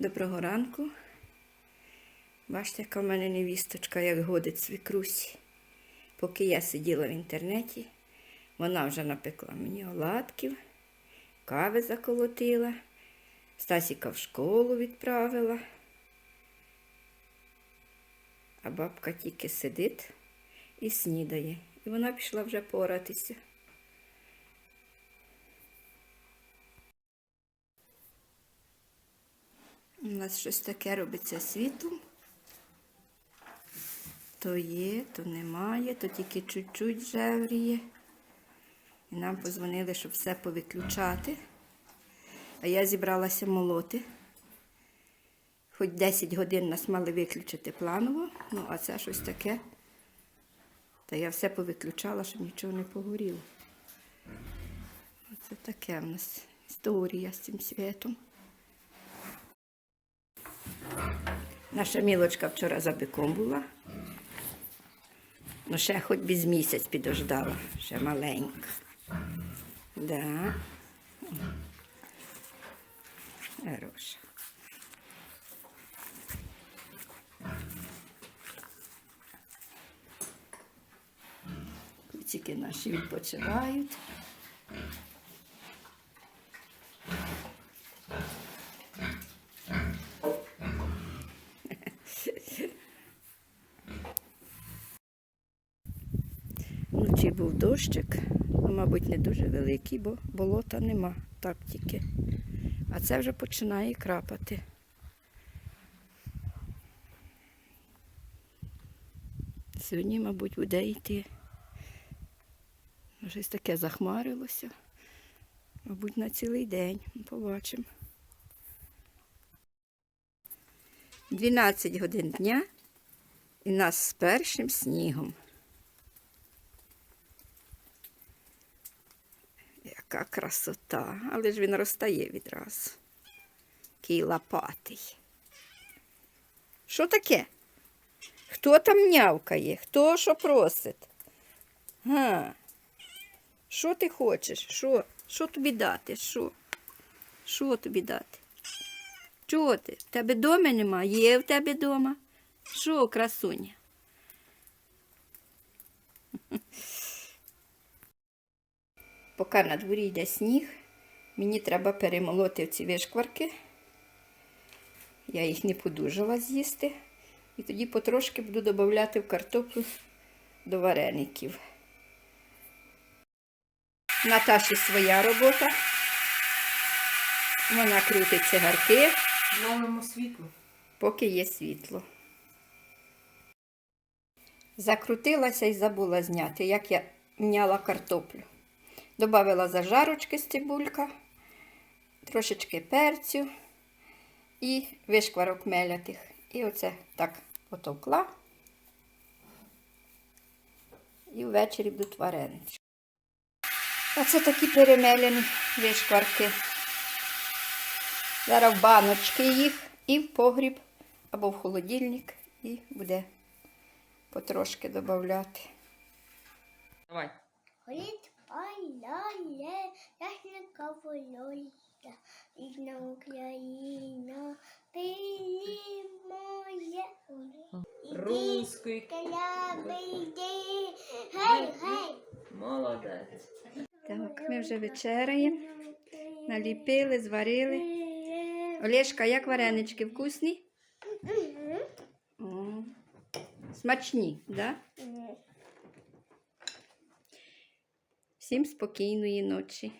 Доброго ранку. Бачите, яка в мене невісточка, як годить свікрусі. Поки я сиділа в інтернеті, вона вже напекла мені оладків, кави заколотила, Стасіка в школу відправила. А бабка тільки сидить і снідає. І вона пішла вже поратися. У нас щось таке робиться світлом. То є, то немає, то тільки чуть-чуть жевріє. І нам позвонили, щоб все повиключати. А я зібралася молоти. Хоч 10 годин нас мали виключити планово, ну а це щось таке. Та я все повиключала, щоб нічого не погоріло. Оце таке в нас історія з цим світом. Наша мілочка вчора за биком була. Ну, ще хоч без місяць підождала, ще маленька. Да. Хороша. Куцики наші відпочивають. Вночі був дощик, ну, мабуть, не дуже великий, бо болота нема, так тільки. А це вже починає крапати. Сьогодні, мабуть, буде йти. Щось таке захмарилося. Мабуть, на цілий день. Побачимо. 12 годин дня і нас з першим снігом. Яка красота, але ж він розтає відразу. Такий лопатий. Що таке? Хто там нявкає? Хто що просить? Га? Що ти хочеш? Що? Що тобі дати? Що? Що тобі дати? Чого ти? В тебе дома нема? Є в тебе дома? Що, красуня? Поки на дворі йде сніг, мені треба перемолоти ці вишкварки. Я їх не подужала з'їсти. І тоді потрошки буду додавати в картоплю до вареників. Наташі своя робота. Вона крутить цигарки, Ловимо світло. поки є світло. Закрутилася і забула зняти, як я мняла картоплю. Добавила зажарочки з цибулька, трошечки перцю і вишкварок мелятих. І оце так потовкла. І ввечері будуть варенички. Оце такі перемелені вишкварки. Зараз в баночки їх і в погріб або в холодильник, і буде потрошки додати. Давай. Ходить паляє, ясника волося, рідна Україна, пилі моє. Руський. Гей, гей. Молодець. Так, ми вже вечеряємо. Наліпили, зварили. Олешка, як варенички вкусні? Смачні, да? Всім спокійної ночі.